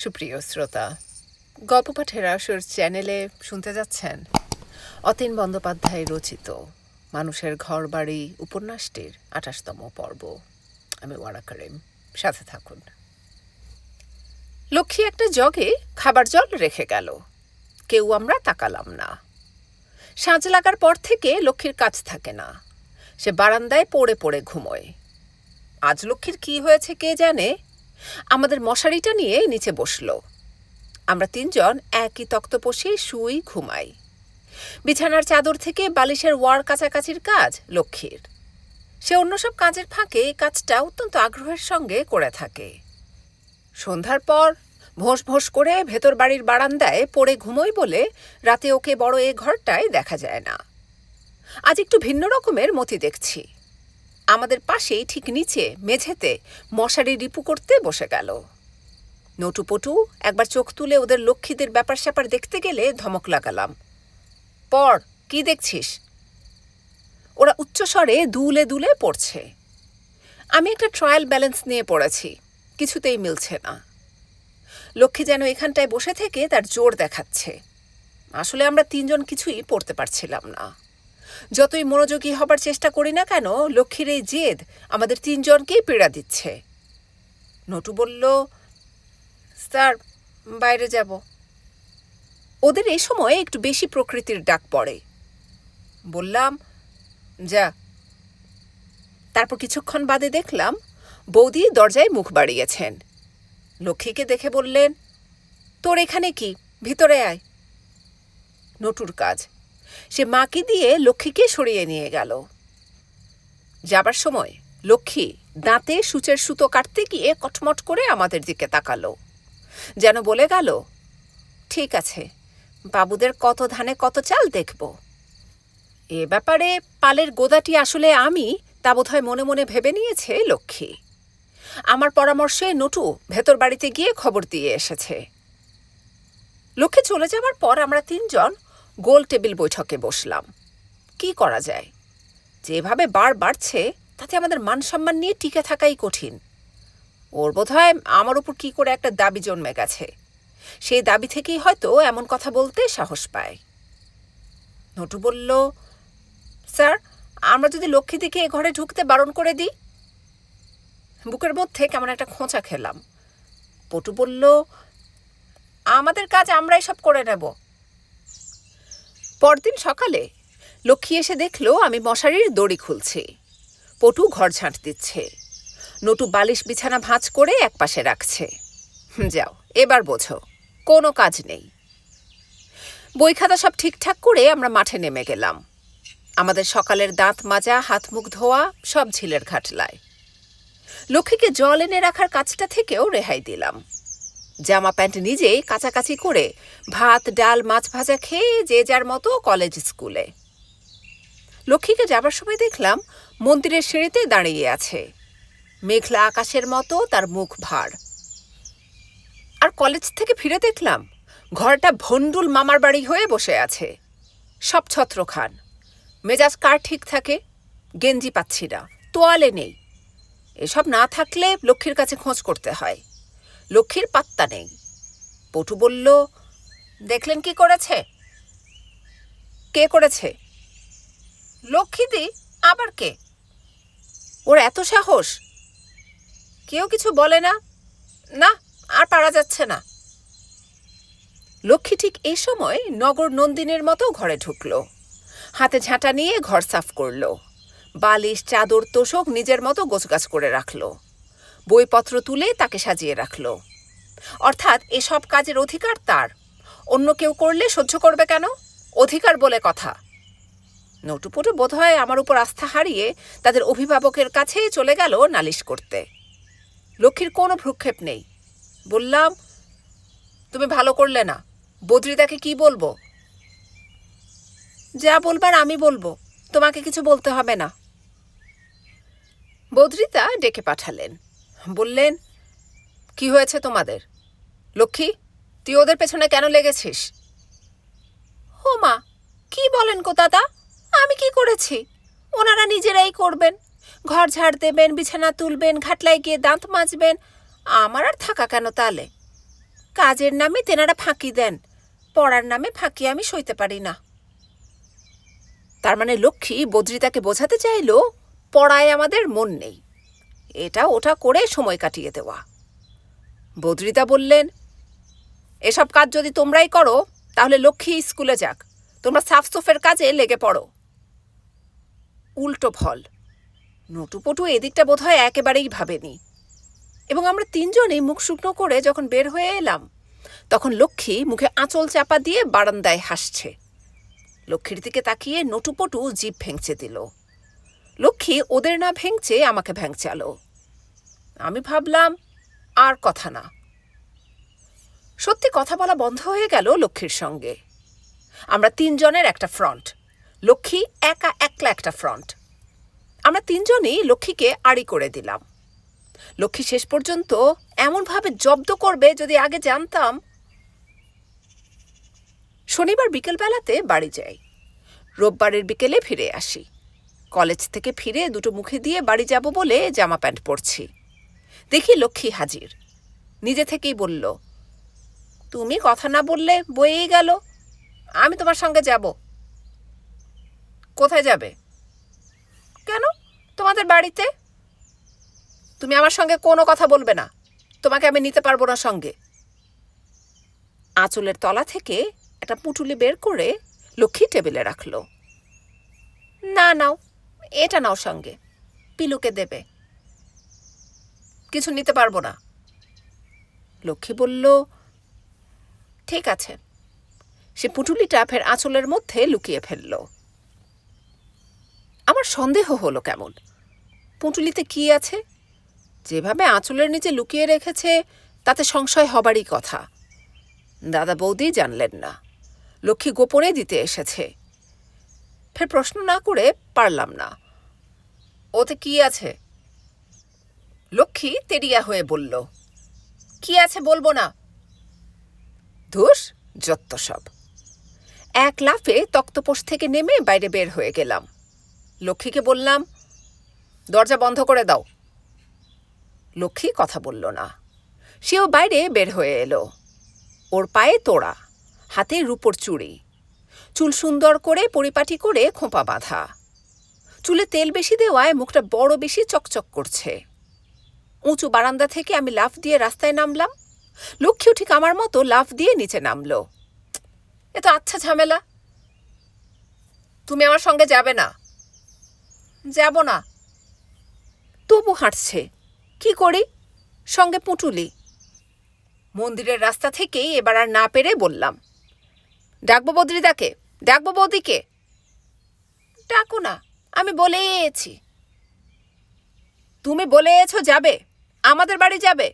সুপ্রিয় শ্রোতা, গল্প পাঠের আসর চ্যানেলে শুনতে যাচ্ছেন অতীন বন্দ্যোপাধ্যায় রচিত মানুষের ঘর বাড়ি উপন্যাসটির আঠাশতম পর্ব। আমি ওয়ারা করিম, সাথে থাকুন। লক্ষ্মী একটা জগে খাবার জল রেখে গেল। কেউ আমরা তাকালাম না। সাঁজ লাগার পর থেকে লক্ষ্মীর কাজ থাকে না। সে বারান্দায় পড়ে পড়ে ঘুমোয়। আজ লক্ষ্মীর কি হয়েছে কে জানে? আমাদের মশারিটা নিয়ে নিচে বসল। আমরা তিনজন একই তক্তপোষে শুই, ঘুমাই। বিছানার চাদর থেকে বালিশের ওয়ার কাছাকাছির কাজ লক্ষ্মীর। সে অন্য সব কাজের ফাঁকে এই কাজটা অত্যন্ত আগ্রহের সঙ্গে করে থাকে। সন্ধ্যার পর ভোঁস ভোঁস করে ভেতর বাড়ির বারান্দায় পড়ে ঘুমোই বলে রাতে ওকে বড় এ ঘরটায় দেখা যায় না। আজ একটু ভিন্ন রকমের মতি দেখছি। আমাদের পাশেই ঠিক নিচে, মেঝেতে, মশারি রিপু করতে বসে গেল। নটুপটু একবার চোখ তুলে ওদের লক্ষ্মীদের ব্যাপার স্যাপার দেখতে গেলে ধমক লাগালাম। পড় কি দেখছিস? ওরা উচ্চস্বরে দুলে দুলে পড়ছে। আমি একটা ট্রায়াল ব্যালেন্স নিয়ে পড়েছি, কিছুতেই মিলছে না। লক্ষ্মী যেন এখানটায় বসে থেকে তার জোর দেখাচ্ছে। আসলে আমরা তিনজন কিছুই পড়তে পারছিলাম না। যতই মনোযোগী হবার চেষ্টা করি না কেন, লক্ষ্মীর এই জেদ আমাদের তিনজনকেই পীড়া দিচ্ছে। নটু বলল, স্যার, বাইরে যাব। ওদের এই সময় একটু বেশি প্রকৃতির ডাক পড়ে। বললাম, যা। তারপর কিছুক্ষণ বাদে দেখলাম, বৌদি দরজায় মুখ বাড়িয়েছেন। লক্ষ্মীকে দেখে বললেন, তোর এখানে কি? ভিতরে আয়। নটুর কাজ সে মাকে দিয়ে লক্ষ্মীকে সরিয়ে নিয়ে গেল। যাবার সময় লক্ষ্মী দাঁতে সূচের সুতো কাটতে গিয়ে কটমট করে আমাদের দিকে তাকালো। যেন বলে গেল, ঠিক আছে, বাবুদের কত ধানে কত চাল দেখব। এ ব্যাপারে পালের গোদাটি আসলে আমি, তা বোধহয় মনে মনে ভেবে নিয়েছে লক্ষ্মী। আমার পরামর্শে নটু ভেতর বাড়িতে গিয়ে খবর দিয়ে এসেছে। লক্ষ্মী চলে যাওয়ার পর আমরা তিনজন গোল টেবিল বৈঠকে বসলাম। কি করা যায়? যেভাবে বার বাড়ছে, তাতে আমাদের মান সম্মান নিয়ে টিকে থাকাই কঠিন। ওর বোধহয় আমার উপর কী করে একটা দাবি জন্মে গেছে। সেই দাবি থেকেই হয়তো এমন কথা বলতে সাহস পায়। নটু বলল, স্যার, আমরা যদি লক্ষ্মী দিকে এ ঘরে ঢুকতে বারণ করে দিই? বুকের মধ্যে কেমন একটা খোঁচা খেলাম। পটু বলল, আমাদের কাজ আমরাই সব করে নেব। পরদিন সকালে লক্ষ্মী এসে দেখল, আমি মশারির দড়ি খুলছি। পটু ঘর ঝাঁট দিচ্ছে। নটু বালিশ বিছানা ভাঁজ করে একপাশে রাখছে। যাও, এবার বোঝো, কোনো কাজ নেই। বই খাতা সব ঠিকঠাক করে আমরা মাঠে নেমে গেলাম। আমাদের সকালের দাঁত মাজা, হাত মুখ ধোয়া, সব ঝিলের ঘাটলায়। লক্ষ্মীকে জল এনে রাখার কাজটা থেকেও রেহাই দিলাম। জামা প্যান্ট নিজেই কাছাকাছি করে ভাত, ডাল, মাছ ভাজা খেয়ে যে যার মতো কলেজ স্কুলে। লক্ষ্মীকে যাবার সময় দেখলাম মন্দিরের সিঁড়িতে দাঁড়িয়ে আছে। মেঘলা আকাশের মতো তার মুখ ভার। আর কলেজ থেকে ফিরে দেখলাম ঘরটা ভন্ডুল মামার বাড়ি হয়ে বসে আছে। সব ছত্র খান মেজাজ কার ঠিক থাকে গেঞ্জি পাচ্ছি না, তোয়ালে নেই। এসব না থাকলে লক্ষ্মীর কাছে খোঁজ করতে হয়। লক্ষ্মীর পাত্তা নেই। পটু বলল, দেখলেন কি করেছে? কে করেছে? লক্ষ্মীদি, আবার কে? ওর এত সাহস? কেউ কিছু বলে না। না, আর পারা যাচ্ছে না। লক্ষ্মী ঠিক এই সময় নগর নন্দিনের মতো ঘরে ঢুকল। হাতে ঝাঁটা নিয়ে ঘর সাফ করল। বালিশ, চাদর, তোষক নিজের মতো গোছগাছ করে রাখল। বইপত্র তুলে তাকে সাজিয়ে রাখল। অর্থাৎ এসব কাজের অধিকার তার। অন্য কেউ করলে সহ্য করবে কেন? অধিকার বলে কথা। নটুপটু বোধহয় আমার উপর আস্থা হারিয়ে তাদের অভিভাবকের কাছে চলে গেল নালিশ করতে। লক্ষ্মীর কোনো ভ্রুক্ষেপ নেই। বললাম, তুমি ভালো করলে না। বদ্রিদাকে কি বলব? যা বলবার আমি বলব। তোমাকে কিছু বলতে হবে না। বদ্রিতা ডেকে পাঠালেন। বললেন, কি হয়েছে তোমাদের? লক্ষ্মী, তুই ওদের পেছনে কেন লেগেছিস? ও মা, কি বলেন গো দাদা? আমি কি করেছি? ওনারা নিজেরাই করবেন। ঘর ঝাড় দেবেন, বিছানা তুলবেন, ঘাটলায় গিয়ে দাঁত মাজবেন। আমার আর থাকা কেন তালে? কাজের নামে তেনারা ফাঁকি দেন, পড়ার নামে ফাঁকি আমি সইতে পারি না। তার মানে লক্ষ্মী বদ্রিতাকে বোঝাতে চাইলো? পড়ায় আমাদের মন নেই। এটা ওটা করে সময় কাটিয়ে দেওয়া। বদ্রিতা বললেন, এসব কাজ যদি তোমরাই করো, তাহলে লক্ষ্মী স্কুলে যাক। তোমরা সাফসুফের কাজে লেগে পড়ো। উল্টো ফল নটুপটু এদিকটা বোধহয় একেবারেই ভাবেনি। এবং আমরা তিনজনেই মুখ শুকনো করে যখন বের হয়ে এলাম, তখন লক্ষ্মী মুখে আঁচল চাপা দিয়ে বারান্দায় হাসছে। লক্ষ্মীর দিকে তাকিয়ে নটুপটু জিভ ভেঙচে দিল। লক্ষ্মী ওদের না ভেঙচে আমাকে ভেঙচালো। আমি ভাবলাম, আর কথা না। সত্যি কথা বলা বন্ধ হয়ে গেল লক্ষ্মীর সঙ্গে। আমরা তিনজনের একটা ফ্রন্ট। লক্ষ্মী একা একলা একটা ফ্রন্ট। আমরা তিনজনই লক্ষ্মীকে আড়ি করে দিলাম। লক্ষ্মী শেষ পর্যন্ত এমনভাবে জব্দ করবে যদি আগে জানতাম। শনিবার বিকেলবেলাতে বাড়ি যাই। রোববারের বিকেলে ফিরে আসি। কলেজ থেকে ফিরে দুটো মুখে দিয়ে বাড়ি যাব বলে জামা প্যান্ট পরছি। দেখি লক্ষ্মী হাজির। নিজে থেকেই বলল, তুমি কথা না বললে বয়েই গেল। আমি তোমার সঙ্গে যাব। কোথায় যাবে? কেন? তোমাদের বাড়িতে? তুমি আমার সঙ্গে কোনো কথা বলবে না। তোমাকে আমি নিতে পারব না সঙ্গে। আঁচলের তলা থেকে একটা পুটুলি বের করে লক্ষ্মী টেবিলে রাখল। না, নাও। এটা নাও সঙ্গে। পিলুকে দেবে। কিছু নিতে পারব না। লক্ষ্মী বলল, ঠিক আছে। সে পুটুলিটা ফের আঁচলের মধ্যে লুকিয়ে ফেলল। আমার সন্দেহ হলো কেমন? পুঁটুলিতে কি আছে? যেভাবে আঁচলের নিচে লুকিয়ে রেখেছে, তাতে সংশয় হবারই কথা। দাদা বৌদি জানলেন না। লক্ষ্মী গোপনে দিতে এসেছে। ফের প্রশ্ন না করে পারলাম না। ওতে কি আছে? লক্ষ্মী তেরিয়া হয়ে বলল, কি আছে বলব না? ধুস, যত্ত সব। এক লাফে তক্তপোষ থেকে নেমে বাইরে বের হয়ে গেলাম। লক্ষ্মীকে বললাম, দরজা বন্ধ করে দাও। লক্ষ্মী কথা বলল না। সেও বাইরে বের হয়ে এলো। ওর পায়ে তোড়া হাতে রূপোর চুড়ি। চুল সুন্দর করে পরিপাটি করে খোঁপা বাঁধা। চুলে তেল বেশি দেওয়ায় মুখটা বড় বেশি চকচক করছে। উঁচু বারান্দা থেকে আমি লাফ দিয়ে রাস্তায় নামলাম। লক্ষ্মীও ঠিক আমার মতো লাফ দিয়ে নিচে নামলো। এ তো আচ্ছা ঝামেলা। তুমি আমার সঙ্গে যাবে না। যাব না। তবু হাঁটছে। কি করি? সঙ্গে পুঁটুলি। মন্দিরের রাস্তা থেকেই এবার আর না পেরে বললাম ডাকবো বদ্রিদাকে ডাকবো বৌদিকে। ডাকো না, আমি বলে এছি তুমি বলে যাবে, আমাদের বাড়ি যাবে।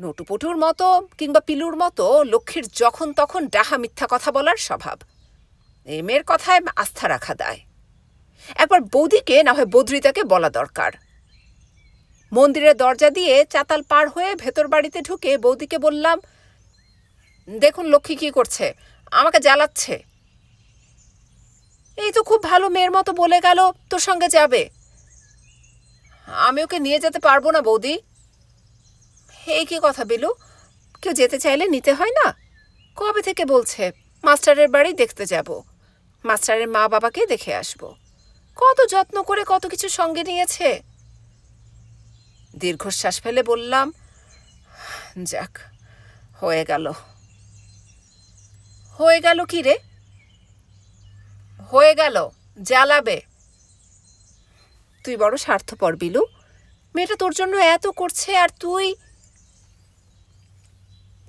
নটুপটুর মতো কিংবা পিলুর মতো লক্ষ্মীর যখন তখন ডাহা মিথ্যা কথা বলার স্বভাব। এমের কথায় আস্থা রাখা দায়। একবার বৌদিকে, না হয় বদ্রিতাকে বলা দরকার। মন্দিরের দরজা দিয়ে চাতাল পার হয়ে ভেতর বাড়িতে ঢুকে বৌদিকে বললাম দেখুন লক্ষ্মী কি করছে। আমাকে জ্বালাচ্ছে। এই তো খুব ভালো মেয়ের মতো বলে গেল, তোর সঙ্গে যাবে। আমি ওকে নিয়ে যেতে পারব না বৌদি। এই কি কথা বিলু? কেউ যেতে চাইলে নিতে হয় না? কবে থেকে বলছে? মাস্টারের বাড়ি দেখতে যাব। মাস্টারের মা বাবাকে দেখে আসব। কত যত্ন করে কত কিছু সঙ্গে নিয়েছে। দীর্ঘশ্বাস ফেলে বললাম, যাক, হয়ে গেল। হয়ে গেল কি রে? হয়ে গেল, জ্বালাবে। তুই বড় স্বার্থপর, বিলু। মেয়েটা তোর জন্য এত করছে আর তুই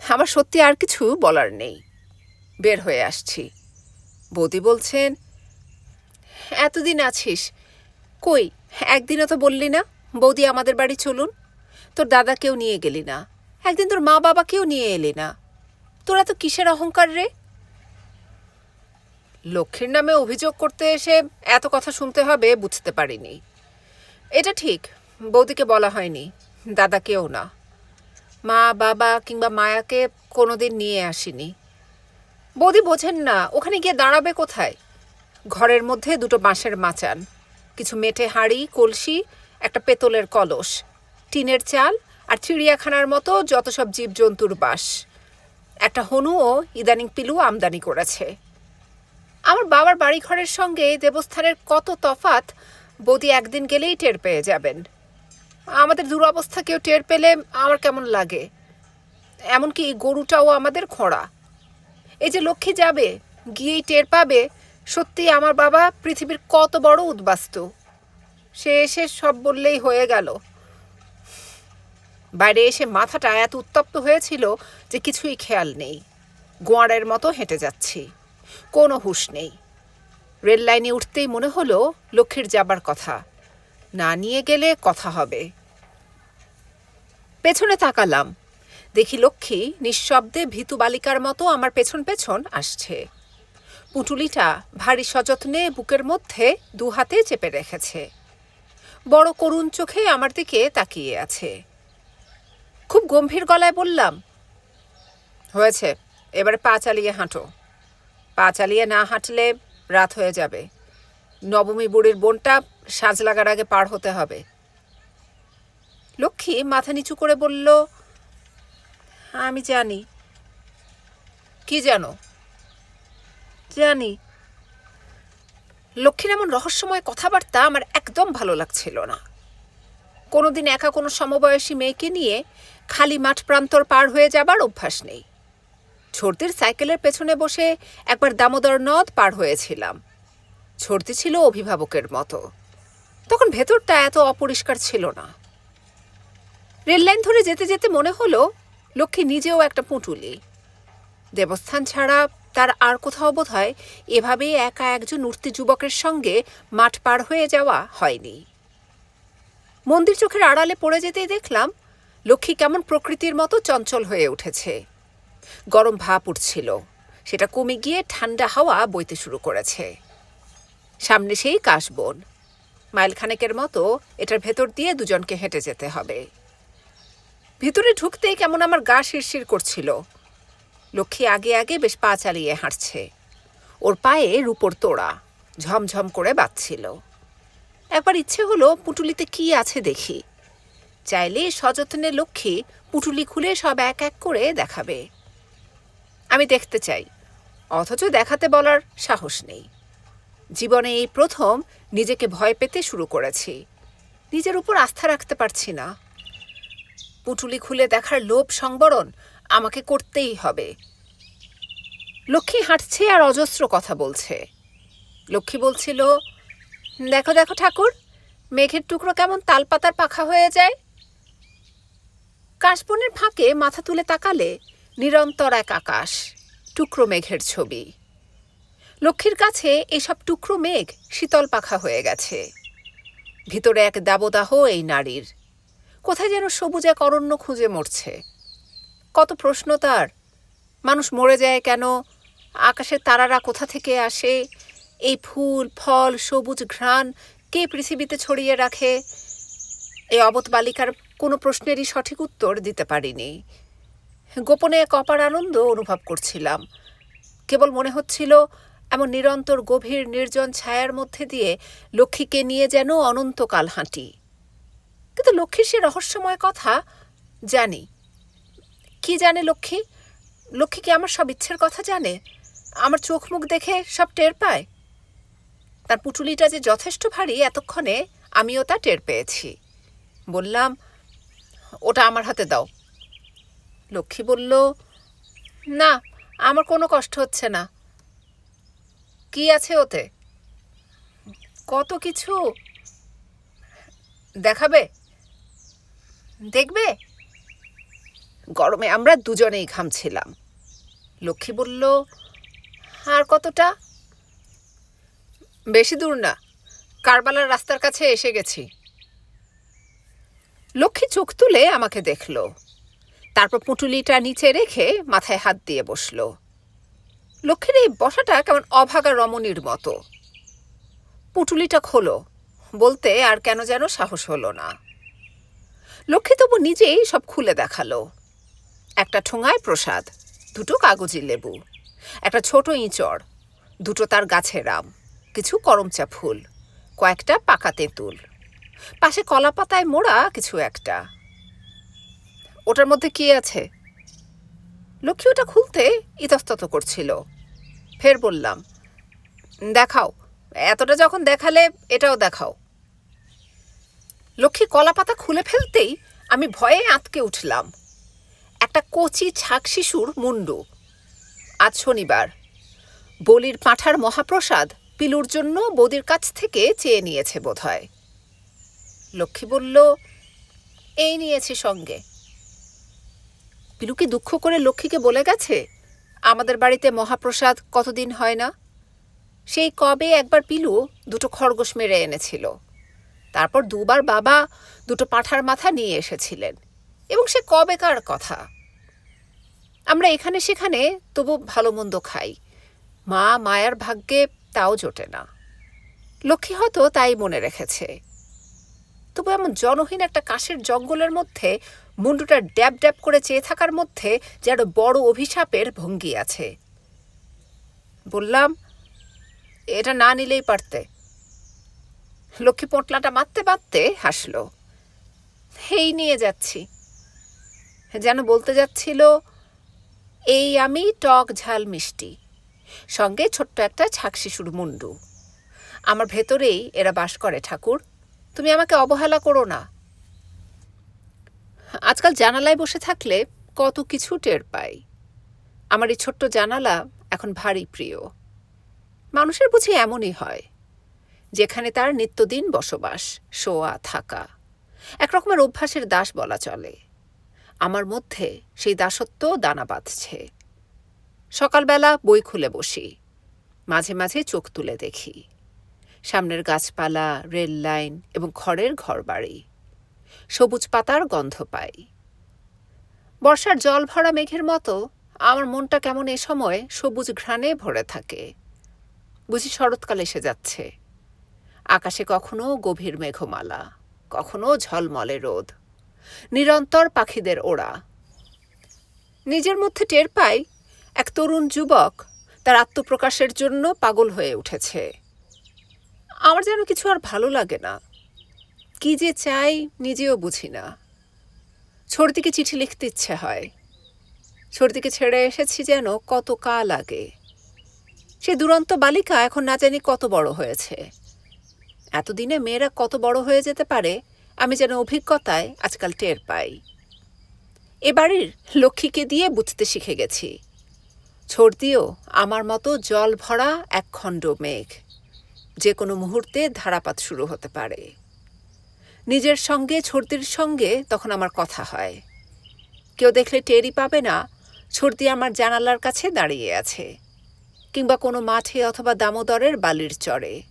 আমার সত্যি আর কিছু বলার নেই। বের হয়ে আসছি। বৌদি বলছেন, এতদিন আছিস। কই, একদিনও তো বললি না, বৌদি আমাদের বাড়ি চলুন। তোর দাদাকেও নিয়ে গেলি না। একদিন তোর মা বাবাকেও নিয়ে এলি না। তোরা তো কিসের অহংকার রে? লক্ষ্মীর নামে অভিযোগ করতে এসে এত কথা শুনতে হবে বুঝতে পারিনি। এটা ঠিক, বৌদিকে বলা হয়নি দাদাকেও না। মা, বাবা কিংবা মায়াকে কোনোদিন নিয়ে আসিনি। বৌদি বোঝেন না, ওখানে গিয়ে দাঁড়াবে কোথায়? ঘরের মধ্যে দুটো বাঁশের মাচান, কিছু মেঠে হাঁড়ি, কলসি, একটা পেতলের কলস, টিনের চাল আর চিড়িয়াখানার মতো যত সব জীবজন্তুর বাস একটা হনুও ইদানিং পিলু আমদানি করেছে। আমার বাবার বাড়িঘরের সঙ্গে দেবস্থানের কত তফাত বৌদি একদিন গেলেই টের পেয়ে যাবেন। আমাদের দুরবস্থা কেউ টের পেলে আমার কেমন লাগে? এমনকি গরুটাও আমাদের খোঁড়া। এই যে লক্ষ্মী যাবে, গিয়েই টের পাবে, সত্যি আমার বাবা পৃথিবীর কত বড় উদ্বাস্তু। সে এসে সব বললেই হয়ে গেল। বাইরে এসে মাথাটা এত উত্তপ্ত হয়েছিল যে কিছুই খেয়াল নেই। গোয়ারের মতো হেঁটে যাচ্ছি। কোনো হুঁশ নেই। রেল লাইনে উঠতেই মনে হলো লক্ষ্মীর যাবার কথা। না নিয়ে গেলে কথা হবে। পেছনে তাকালাম। দেখি লক্ষ্মী নিঃশব্দে ভীতু বালিকার মতো আমার পেছন পেছন আসছে। পুটুলিটা ভারী সযত্নে বুকের মধ্যে দু হাতে চেপে রেখেছে। বড় করুণ চোখে আমার দিকে তাকিয়ে আছে। খুব গম্ভীর গলায় বললাম, হয়েছে, এবারে পা চালিয়ে হাঁটো। পা চালিয়ে না হাঁটলে রাত হয়ে যাবে। নবমী বুড়ির বোনটা সাজ লাগার আগে পার হতে হবে। লক্ষ্মী মাথা নিচু করে বলল, আমি জানি। কি জানো? জানি। লক্ষ্মীর এমন রহস্যময় কথাবার্তা আমার একদম ভালো লাগছিল না। কোনোদিন একা কোনো সমবয়সী মেয়েকে নিয়ে খালি মাঠ প্রান্তর পার হয়ে যাবার অভ্যাস নেই। ছোটদের সাইকেলের পেছনে বসে একবার দামোদর নদ পার হয়েছিলাম। ছর্দি ছিল অভিভাবকের মতো। তখন ভেতরটা এত অপরিষ্কার ছিল না। রেললাইন ধরে যেতে যেতে মনে হলো, লক্ষ্মী নিজেও একটা পুঁটুলি। দেবস্থান ছাড়া তার আর কোথাও বোধ হয় এভাবেই একা একজন উঠতি যুবকের সঙ্গে মাঠ পার হয়ে যাওয়া হয়নি। মন্দির চোখের আড়ালে পড়ে যেতেই দেখলাম, লক্ষ্মী কেমন প্রকৃতির মতো চঞ্চল হয়ে উঠেছে। গরম ভাপ উঠছিল। সেটা কমে গিয়ে ঠান্ডা হাওয়া বইতে শুরু করেছে। সামনে সেই কাশবন। মাইলখানেকের মতো এটার ভেতর দিয়ে দুজনকে হেঁটে যেতে হবে। ভিতরে ঢুকতেই কেমন আমার গা শিরশির করছিল। লক্ষ্মী আগে আগে বেশ পা চালিয়ে হাঁটছে। ওর পায়ে রূপোর তোড়া ঝমঝম করে বাজছিল। একবার ইচ্ছে হলো পুটুলিতে কি আছে দেখি। চাইলে সযত্নে লক্ষ্মী পুটুলি খুলে সব এক এক করে দেখাবে। আমি দেখতে চাই। অথচ দেখাতে বলার সাহস নেই। জীবনে এই প্রথম নিজেকে ভয় পেতে শুরু করেছি। নিজের উপর আস্থা রাখতে পারছি না। পুটুলি খুলে দেখার লোভ সংবরণ আমাকে করতেই হবে। লক্ষ্মী হাঁটছে আর অজস্র কথা বলছে। লক্ষ্মী বলছিল, দেখো দেখো ঠাকুর, মেঘের টুকরো কেমন তালপাতার পাখা হয়ে যায়? কাশবনের ফাঁকে মাথা তুলে তাকালে নিরন্তর এক আকাশ, টুকরো মেঘের ছবি। লক্ষ্মীর কাছে এসব টুকরো মেঘ শীতল পাখা হয়ে গেছে। ভিতরে এক দাবদাহ এই নারীর। কোথায় যেন সবুজ এক অরণ্য খুঁজে মরছে। কত প্রশ্ন তার। মানুষ মরে যায় কেন? আকাশের তারারা কোথা থেকে আসে? এই ফুল, ফল, সবুজ ঘ্রাণ কে পৃথিবীতে ছড়িয়ে রাখে? এই অবত বালিকার কোনো প্রশ্নেরই সঠিক উত্তর দিতে পারিনি। গোপনে এক অপার আনন্দ অনুভব করছিলাম। কেবল মনে হচ্ছিল, এমন নিরন্তর গভীর নির্জন ছায়ার মধ্যে দিয়ে লক্ষ্মীকে নিয়ে যেন অনন্তকাল হাঁটি। কিন্তু লক্ষ্মীর সে রহস্যময় কথা জানি। কি জানে লক্ষ্মী? লক্ষ্মী কি আমার সব ইচ্ছের কথা জানে? আমার চোখ মুখ দেখে সব টের পায়? তার পুটুলিটা যে যথেষ্ট ভারী, এতক্ষণে আমিও তা টের পেয়েছি। বললাম, ওটা আমার হাতে দাও। লক্ষ্মী বলল, না, আমার কোনো কষ্ট হচ্ছে না। কি আছে ওতে? কত কিছু? দেখাবে? দেখবে? গরমে আমরা দুজনেই ঘামছিলাম। লক্ষ্মী বলল, আর কতটা? বেশি দূর না, কারবালার রাস্তার কাছে এসে গেছি। লক্ষ্মী চোখ তুলে আমাকে দেখল। তারপর পুঁটুলিটা নিচে রেখে মাথায় হাত দিয়ে বসল। লক্ষ্মীর এই বসাটা কেমন অভাগা রমণীর মতো। পুঁটুলিটা খোলো, বলতে আর কেন যেন সাহস হলো না। লক্ষ্মী তবু নিজেই সব খুলে দেখাল। একটা ঠোঙায় প্রসাদ, দুটো কাগজি লেবু, একটা ছোট ইঁচড়, দুটো তার গাছের আম, কিছু করমচা ফুল, কয়েকটা পাকা তেঁতুল। পাশে কলা পাতায় মোড়া কিছু একটা। ওটার মধ্যে কি আছে? লক্ষ্মী ওটা খুলতে ইতস্তত করছিল। ফের বললাম, দেখাও, এতটা যখন দেখালে এটাও দেখাও। লক্ষ্মী কলা পাতা খুলে ফেলতেই আমি ভয়ে আঁতকে উঠলাম। একটা কচি ছাক শিশুর মুন্ডু। আজ শনিবার। বলির পাঁঠার মহাপ্রসাদ পিলুর জন্য বৌদির কাছ থেকে চেয়ে নিয়েছে বোধহয়। লক্ষ্মী বলল, এই নিয়েছি সঙ্গে। পিলু কি দুঃখ করে লক্ষ্মীকে বলে গেছে? আমাদের বাড়িতে মহাপ্রসাদ কতদিন হয় না? সেই কবে একবার পিলু দুটো খরগোশ মেরে এনেছিল। তারপর দুবার বাবা দুটো পাঁঠার মাথা নিয়ে এসেছিলেন। এবং সে কবেকার কথা? আমরা এখানে সেখানে তবু ভালো মন্দ খাই। মা মায়ার ভাগ্যে তাও জোটে না। লক্ষ্মী হয়তো তাই মনে রেখেছে। তবু এমন জনহীন একটা কাশের জঙ্গলের মধ্যে মুন্ডুটা ড্যাব ড্যাব করে চেয়ে থাকার মধ্যে যেন বড় অভিশাপের ভঙ্গি আছে। বললাম, এটা না নিলেই পারতে। লক্ষ্মী পোঁটলাটা মারতে মারতে হাসল। হেই, নিয়ে যাচ্ছি। যেন বলতে যাচ্ছিল, এই আমি টক ঝাল মিষ্টি, সঙ্গে ছোট্ট একটা ছাক শিশুর মুন্ডু। আমার ভেতরেই এরা বাস করে ঠাকুর, তুমি আমাকে অবহেলা করো না। আজকাল জানালায় বসে থাকলে কত কিছু টের পাই। আমার এই ছোট্ট জানালা এখন ভারী প্রিয়। মানুষের বুঝি এমনই হয়, যেখানে তার নিত্যদিন বসবাস, শোয়া, থাকা, একরকমের অভ্যাসের দাস বলা চলে। আমার মধ্যে সেই দাসত্ব দানা বাঁধছে। সকালবেলা বই খুলে বসি, মাঝে মাঝে চোখ তুলে দেখি। সামনের গাছপালা, রেল লাইন এবং খড়ের ঘরবাড়ি। সবুজ পাতার গন্ধ পাই। বর্ষার জল ভরা মেঘের মতো আমার মনটা কেমন এ সময় সবুজ ঘ্রাণে ভরে থাকে। বুঝি শরৎকাল এসে যাচ্ছে। আকাশে কখনো গভীর মেঘমালা, কখনো ঝলমলে রোদ। নিরন্তর পাখিদের ওড়া। নিজের মধ্যে টের পাই এক তরুণ যুবক তার আত্মপ্রকাশের জন্য পাগল হয়ে উঠেছে। আমার যেন কিছু আর ভালো লাগে না। কি যে চাই নিজেও বুঝি না। ছর্দিকে চিঠি লিখতে ইচ্ছে হয়। ছর্দিকে ছেড়ে এসেছি যেন কত কাল আগে। সে দুরন্ত বালিকা এখন না জানি কত বড় হয়েছে। এতদিনে মেয়েরা কত বড় হয়ে যেতে পারে, আমি যেন অভিজ্ঞতায় আজকাল টের পাই। এ বাড়ির লক্ষ্মীকে দিয়ে বুঝতে শিখে গেছি। ছর্দিও আমার মতো জল ভরা এক খণ্ড মেঘ। যে কোনো মুহূর্তে ধারাপাত শুরু হতে পারে। নিজের সঙ্গে ছর্দির সঙ্গে তখন আমার কথা হয়। কেউ দেখলে টেরই পাবে না ছর্দি আমার জানালার কাছে দাঁড়িয়ে আছে কিংবা কোনো মাঠে অথবা দামোদরের বালির চরে।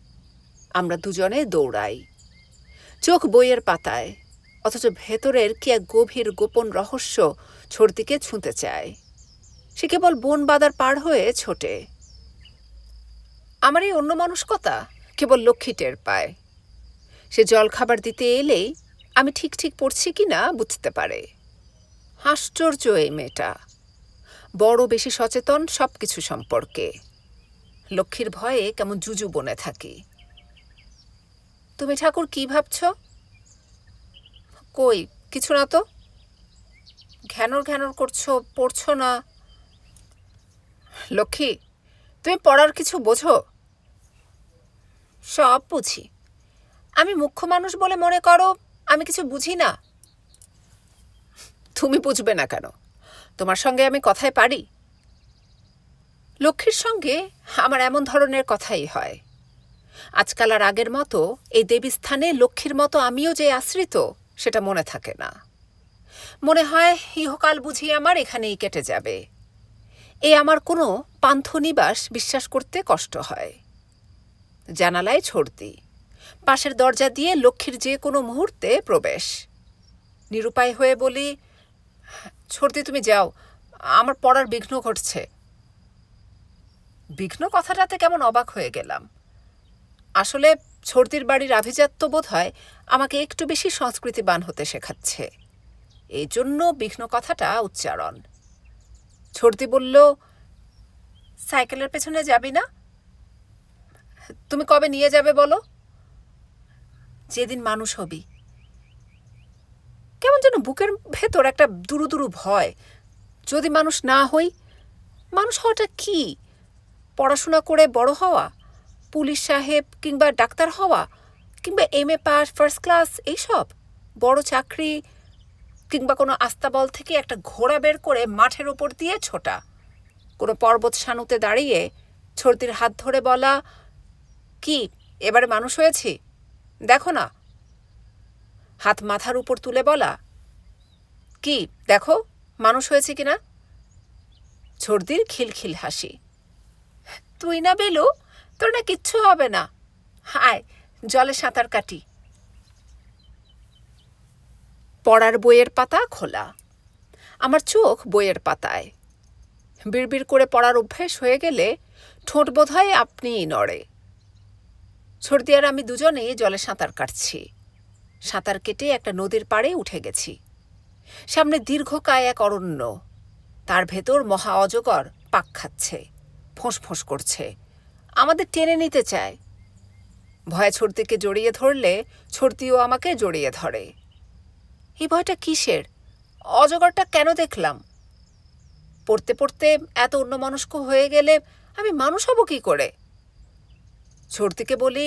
আমরা দুজনে দৌড়াই। চোখ বইয়ের পাতায়, অথচ ভেতরের কি এক গভীর গোপন রহস্য ছর্দিকে ছুঁতে চায়। সে কেবল বন বাদার পার হয়ে ছোটে। আমার এই অন্য মানুষকতা কেবল লক্ষ্মী টের পায়। সে জলখাবার দিতে এলেই আমি ঠিক ঠিক পড়ছি কি না বুঝতে পারে। আশ্চর্য এই মেয়েটা। বড় বেশি সচেতন সব কিছু সম্পর্কে। লক্ষ্মীর ভয়ে কেমন জুজু বনে থাকি। তুমি ঠাকুর কি ভাবছ? কই, কিছু না তো? ঘ্যানর ঘ্যানর করছ, পড়ছো না? লক্ষ্মী, তুমি পড়ার কিছু বোঝো? সব বুঝি। আমি মুখ্য মানুষ বলে মনে করো, আমি কিছু বুঝি না। তুমি বুঝবে না কেন? তোমার সঙ্গে আমি কথায় পারি? লক্ষ্মীর সঙ্গে আমার এমন ধরনের কথাই হয়। আজকাল আর আগের মতো এই দেবীস্থানে লক্ষ্মীর মতো আমিও যে আশ্রিত, সেটা মনে থাকে না। মনে হয়, ইহকাল বুঝি আমার এখানেই কেটে যাবে। এ আমার কোনো পান্থনিবাস বিশ্বাস করতে কষ্ট হয়। জানালায় ছড়তি পাশের দরজা দিয়ে লক্ষ্মীর যে কোনো মুহূর্তে প্রবেশ। নিরুপায় হয়ে বলি, ছর্দি, তুমি যাও, আমার পড়ার বিঘ্ন ঘটছে। বিঘ্ন কথাটাতে কেমন অবাক হয়ে গেলাম। আসলে ছর্দির বাড়ির আভিজাত্য বোধ হয় আমাকে একটু বেশি সংস্কৃতিবান হতে শেখাচ্ছে। এই জন্য বিঘ্ন কথাটা উচ্চারণ। ছর্দি বলল, সাইকেলের পেছনে যাবি না? তুমি কবে নিয়ে যাবে বলো? যেদিন মানুষ হবি। কেমন যেন বুকের ভেতর একটা দুরু দুরু ভয়। যদি মানুষ না হই, মানুষ হওয়াটা কি? পড়াশোনা করে বড় হওয়া? পুলিশ সাহেব কিংবা ডাক্তার হওয়া? কিংবা M A pass first class এইসব? বড় চাকরি কিংবা কোনো আস্তাবল থেকে একটা ঘোড়া বের করে মাঠের ওপর দিয়ে ছোটা? কোনো পর্বত সানুতে দাঁড়িয়ে ছর্দির হাত ধরে বলা, কি, এবারে মানুষ হয়েছি? দেখো না। হাত মাথার উপর তুলে বলা। কি, দেখো, মানুষ হয়েছে কি না ছর্দির খিলখিল হাসি। তুই না বেলু, তোর না কিচ্ছু হবে না। হায় জলে সাঁতার কাটি। পড়ার বইয়ের পাতা খোলা। আমার চোখ বইয়ের পাতায়। বিড়বিড় করে পড়ার অভ্যেস হয়ে গেলে ঠোঁট বোধ হয় আপনিই নড়ে। সর্দি আর আমি দুজনেই জলে সাঁতার কাটছি। সাঁতার কেটে একটা নদীর পাড়ে উঠে গেছি। সামনে দীর্ঘকায় এক অরণ্য। তার ভেতর মহা অজগর পাক খাচ্ছে ফোঁস ফোঁস করছে। আমাদের টেনে নিতে চায়। ভয়ে ছর্দিকে জড়িয়ে ধরলে ছর্দিও আমাকে জড়িয়ে ধরে। এই ভয়টা কিসের? অজগরটা কেন দেখলাম? পড়তে পড়তে এত অন্যমনস্ক হয়ে গেলে আমি মানুষ হব কী করে? ছর্দিকে বলি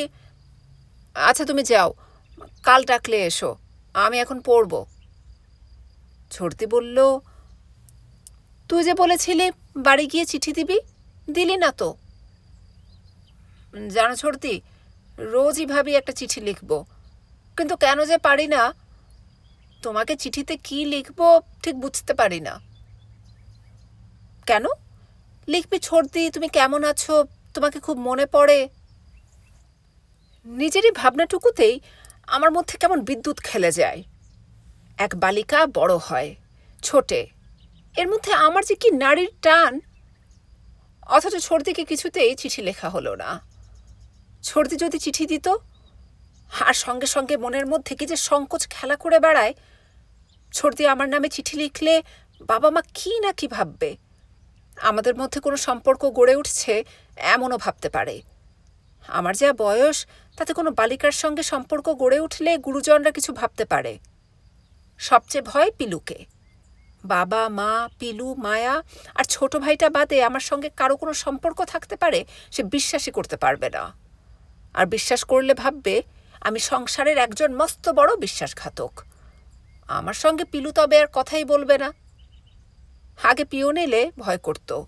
আচ্ছা তুমি যাও, কাল ডাকলে এসো, আমি এখন পড়ব। ছর্দি বলল, তুই যে বলেছিলি বাড়ি গিয়ে চিঠি দিবি, দিলি না তো? জানো ছর্দি রোজই ভাবি একটা চিঠি লিখব, কিন্তু কেন যে পারি না, তোমাকে চিঠিতে কি লিখব ঠিক বুঝতে পারি না। কেন? লিখবি ছর্দি তুমি কেমন আছো, তোমাকে খুব মনে পড়ে। নিজেরই ভাবনাটুকুতেই আমার মধ্যে কেমন বিদ্যুৎ খেলে যায়। এক বালিকা বড় হয়, ছোটে। এর মধ্যে আমার যে কি নারীর টান, অথচ ছর্দিকে কিছুতেই চিঠি লেখা হলো না। ছর্দি যদি চিঠি দিত, আর সঙ্গে সঙ্গে মনের মধ্যে কি যে সংকোচ খেলা করে বেড়ায় ছর্দি আমার নামে চিঠি লিখলে বাবা মা কি না কি ভাববে? আমাদের মধ্যে কোনো সম্পর্ক গড়ে উঠছে, এমনও ভাবতে পারে। আমার যা বয়স, তাতে কোনো বালিকার সঙ্গে সম্পর্ক গড়ে উঠলে গুরুজনরা কিছু ভাবতে পারে। সবচেয়ে ভয় পিলুকে। বাবা, মা, পিলু, মায়া আর ছোট ভাইটা বাদে আমার সঙ্গে কারও কোনো সম্পর্ক থাকতে পারে, সে বিশ্বাসই করতে পারবে না। আর বিশ্বাস করলে ভাববে, আমি সংসারের একজন মস্ত বড় বিশ্বাসঘাতক। আমার সঙ্গে পিলু তবে আর কথাই বলবে না। আগে পিও নিলে ভয় করত।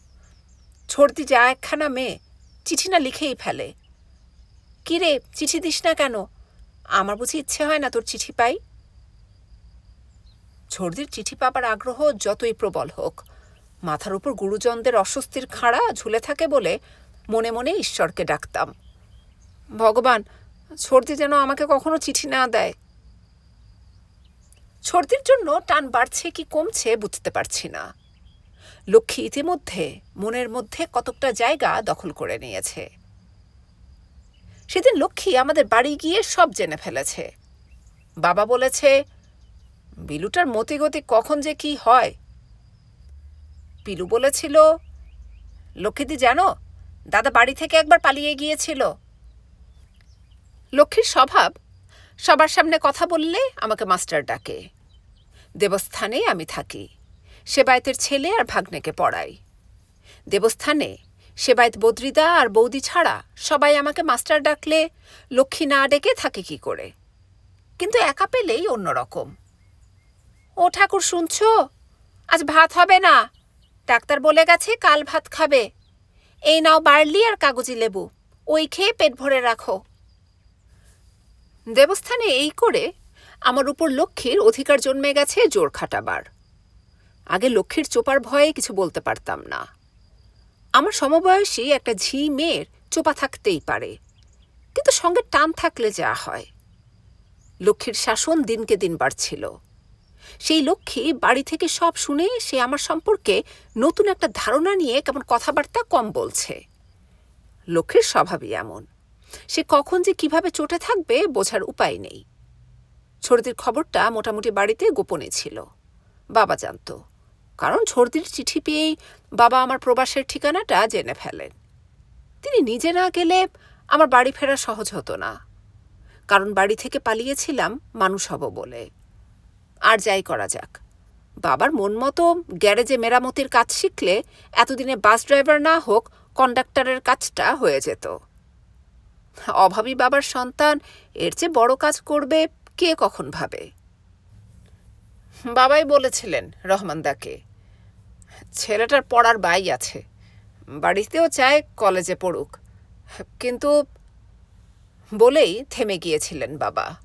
ছর্দি যা একখানা মেয়ে, চিঠি না লিখেই ফেলে। কিরে, চিঠি দিস না কেন? আমার বুঝি ইচ্ছে হয় না তোর চিঠি পাই? ছর্দির চিঠি পাবার আগ্রহ যতই প্রবল হোক, মাথার উপর গুরুজনদের অস্বস্তির খাড়া ঝুলে থাকে বলে মনে মনে ঈশ্বরকে ডাকতাম। ভগবান ছর্দি যেন আমাকে কখনো চিঠি না দেয়। ছর্দির জন্য টান বাড়ছে কি কমছে বুঝতে পারছি না। লক্ষ্মী ইতিমধ্যে মনের মধ্যে কতকটা জায়গা দখল করে নিয়েছে। সেদিন লক্ষ্মী আমাদের বাড়ি গিয়ে সব জেনে ফেলেছে। বাবা বলেছে, বিলুটার মতিগতি কখন যে কি হয়? পিলু বলেছিল, লক্ষ্মীদি, জানো, দাদা বাড়ি থেকে একবার পালিয়ে গিয়েছিল। লক্ষ্মীর স্বভাব, সবার সামনে কথা বললে আমাকে মাস্টার ডাকে। দেবস্থানে আমি থাকি সে সেবায়তের ছেলে আর ভাগ্নেকে পড়াই। দেবস্থানে সেবায়ত বদ্রিদা আর বৌদি ছাড়া সবাই আমাকে মাস্টার ডাকলে লক্ষ্মী না ডেকে থাকে কি করে? কিন্তু একা পেলেই অন্যরকম। ও ঠাকুর শুনছ? আজ ভাত হবে না। ডাক্তার বলে গেছে কাল ভাত খাবে। এই নাও বার্লি আর কাগজি লেবু, ওই খেয়ে পেট ভরে রাখো। দেবস্থানে এই করে আমার উপর লক্ষ্মীর অধিকার জন্মে গেছে জোর খাটাবার আগে লক্ষ্মীর চোপার ভয়ে কিছু বলতে পারতাম না। আমার সমবয়সী একটা ঝি মেয়ের চোপা থাকতেই পারে, কিন্তু সঙ্গে টান থাকলে যা হয়। লক্ষ্মীর শাসন দিনকে দিন বাড়ছিল। সেই লক্ষ্মী বাড়ি থেকে সব শুনে সে আমার সম্পর্কে নতুন একটা ধারণা নিয়ে কেমন কথাবার্তা কম বলছে। লক্ষ্মীর স্বভাবই এমন। সে কখন যে কীভাবে চটে থাকবে বোঝার উপায় নেই। ছোটদের খবরটা মোটামুটি বাড়িতে গোপনে ছিল। বাবা জানত। কারণ ছর্দির চিঠি পেয়েই বাবা আমার প্রবাসের ঠিকানাটা জেনে ফেলেন। তিনি নিজে না গেলে আমার বাড়ি ফেরা সহজ হতো না। কারণ বাড়ি থেকে পালিয়েছিলাম মানুষ হব বলে। আর যাই করা যাক, বাবার মন মতো গ্যারেজে মেরামতির কাজ শিখলে এতদিনে বাস ড্রাইভার না হোক কন্ডাক্টরের কাজটা হয়ে যেত। অভাবী বাবার সন্তান এর চেয়ে বড় কাজ করবে কে কখন ভাবে? বাবাই বলেছিলেন রহমানদাকে ছেলেটার পড়ার বাই আছে। বাড়িতেও চায় কলেজে পড়ুক। কিন্তু বলেই থেমে গিয়েছিলেন বাবা।